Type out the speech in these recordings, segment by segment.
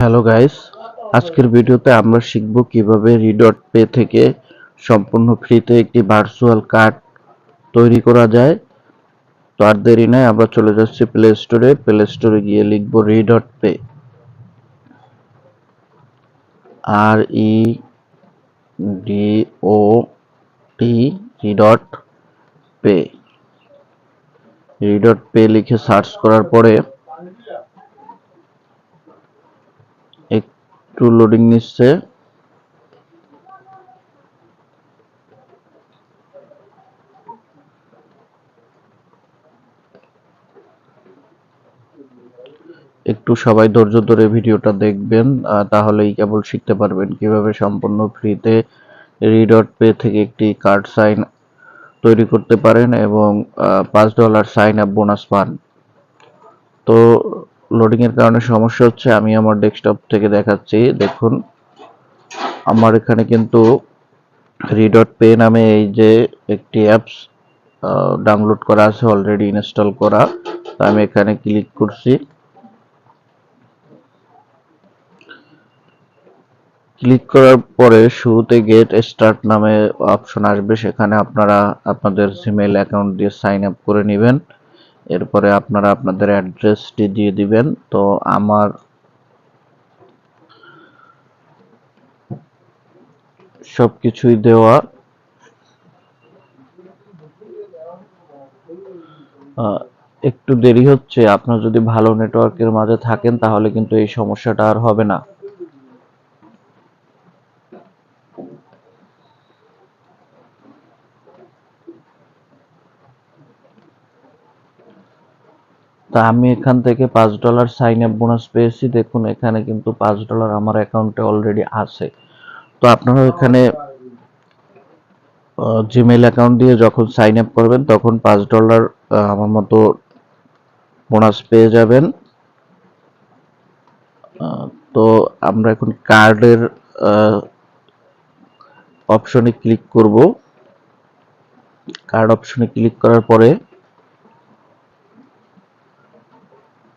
Hello guys, আজকের ভিডিওতে আমরা শিখব কীভাবে রিডট পে থেকে সম্পূর্ণ ফ্রিতে একটি ভার্চুয়াল কার্ড তৈরি করা যায়। তো আর দেরি নয় আমরা চলে যাচ্ছি প্লে স্টোরে প্লে স্টোরে গিয়ে লিখব Redot Pay. R E D O T Redot Pay. Redot Pay লিখে সার্চ করার পরে একটু লোডিং নিচ্ছে। একটু সবাই ধৈর্য ধরে ভিডিওটা দেখবেন তাহলেই কেবল শিখতে পারবেন কীভাবে সম্পূর্ণ ফ্রিতে রিডট পে থেকে একটি কার্ড সাইন তৈরি করতে পারেন এবং পাঁচ ডলার সাইন আপ বোনাস পান। তো লোডিং এর কারণে সমস্যা হচ্ছে, আমি আমার ডেস্কটপ থেকে দেখাচ্ছি, দেখুন। আমার এখানে কিন্তু রিডট পে নামে এই যে একটি অ্যাপস ডাউনলোড করা আছে অলরেডি ইনস্টল করা। তো আমি এখানে ক্লিক করছি। ক্লিক করার পরে শুরুতে গেট স্টার্ট নামে অপশন আসবে, সেখানে আপনারা আপনাদের জিমেইল অ্যাকাউন্ট দিয়ে সাইন আপ করে নেবেন। এরপরে আপনারা আপনাদের অ্যাড্রেসটি দিয়ে দিবেন। তো আমার সবকিছুই দেওয়া আহ, একটু দেরি হচ্ছে। আপনার যদি ভালো নেটওয়ার্কের মাঝে থাকেন তাহলে কিন্তু এই সমস্যাটা আর হবে না। তা আমি এখান থেকে পাঁচ ডলার সাইন আপ বোনাস পেয়েছি। দেখুন, এখানে কিন্তু পাঁচ ডলার আমার অ্যাকাউন্টে অলরেডি আছে। তো আপনারা এখানে জিমেইল অ্যাকাউন্ট দিয়ে যখন সাইন আপ করবেন, তখন পাঁচ ডলার আমার মতো বোনাস পেয়ে যাবেন। তো আমরা এখন কার্ডের অপশনে ক্লিক করব। কার্ড অপশনে ক্লিক করার পরে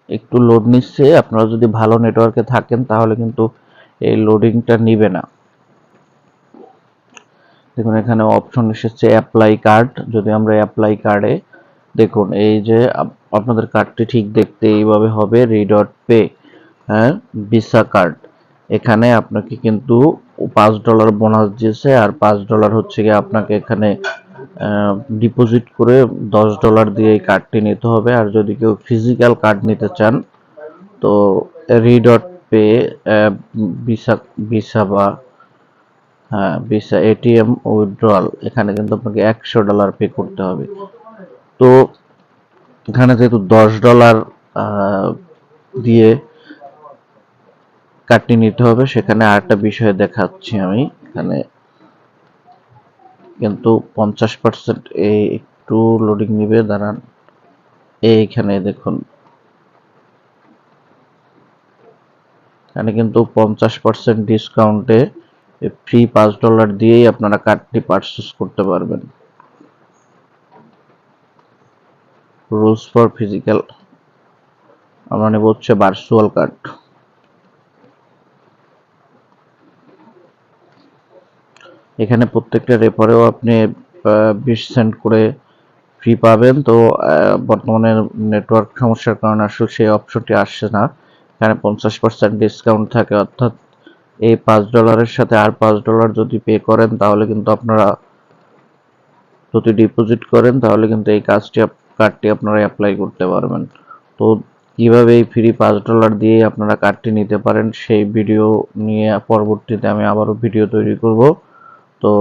একটু লোড নিচ্ছে, আপনারা যদি ভালো নেটওয়ার্কে থাকেন তাহলে কিন্তু এই লোডিংটা নিবে না। দেখুন, এখানে অপশন এসেছে অ্যাপ্লাই কার্ড যদি আমরা অ্যাপ্লাই কার্ডে দেখুন, এই যে আপ- আপনাদের কার্ডটি ঠিক দেখতে এইভাবে হবে রিডট পে হ্যাঁ ভিসা কার্ড এখানে আপনাকে কিন্তু পাঁচ ডলার বোনাস দিয়েছে, আর পাঁচ ডলার হচ্ছে গিয়ে আপনাকে এখানে ডিপোজিট করে দশ ডলার দিয়ে এই কার্ডটি নিতে হবে। আর যদি কেউ ফিজিক্যাল কার্ড নিতে চান, তো রিডট পে ভিসা ভিসা বা হ্যাঁ ভিসা এটিএম উইথড্রয়াল এখানে কিন্তু আপনাকে একশো ডলার পে করতে হবে। তো এখানে যেহেতু দশ ডলার দিয়ে কার্ডটি নিতে হবে, সেখানে আরেকটা বিষয় দেখাচ্ছি আমি। এখানে কিন্তু পঞ্চাশ পার্সেন্ট এই একটু লোডিং নিবে, দাঁড়ান। এইখানে দেখুন। এখানে কিন্তু পঞ্চাশ পার্সেন্ট ডিসকাউন্টে ফ্রি পাঁচ ডলার দিয়েই আপনারা কার্ডটি পারচেস করতে পারবেন। রুলস ফর ফিজিক্যাল আমরা নেব হচ্ছে ভার্চুয়াল কার্ড এখানে প্রত্যেকটা রেফারেও আপনি বিশ সেন্ট করে ফ্রি পাবেন। তো বর্তমানে নেটওয়ার্ক সমস্যার কারণে আসলে সেই অপশনটি আসছে না। এখানে পঞ্চাশ পার্সেন্ট ডিসকাউন্ট থাকে, অর্থাৎ এই পাঁচ ডলারের সাথে আর পাঁচ ডলার যদি পে করেন, তাহলে কিন্তু আপনারা যদি ডিপোজিট করেন, তাহলে কিন্তু এই কাজটি কার্ডটি আপনারা অ্যাপ্লাই করতে পারবেন। তো, কীভাবে এই ফ্রি পাঁচ ডলার দিয়ে আপনারা কার্ডটি নিতে পারেন, সেই ভিডিও নিয়ে পরবর্তীতে আমি আবারও ভিডিও তৈরি করব। তো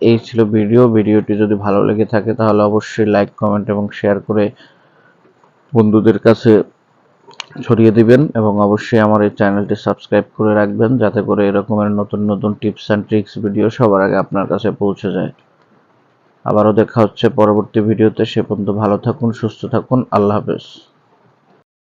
এই ছিল ভিডিও। ভিডিওটি যদি ভালো লেগে থাকে তাহলে অবশ্যই লাইক কমেন্ট এবং শেয়ার করে বন্ধুদের কাছে ছড়িয়ে দিবেন এবং অবশ্যই আমার এই চ্যানেলটি সাবস্ক্রাইব করে রাখবেন যাতে করে এরকমের নতুন নতুন টিপস অ্যান্ড ট্রিক্স ভিডিও সবার আগে আপনার কাছে পৌঁছে যায়। আবারও দেখা হচ্ছে পরবর্তী ভিডিওতে সে পর্যন্ত ভালো থাকুন, সুস্থ থাকুন। আল্লাহ হাফেজ।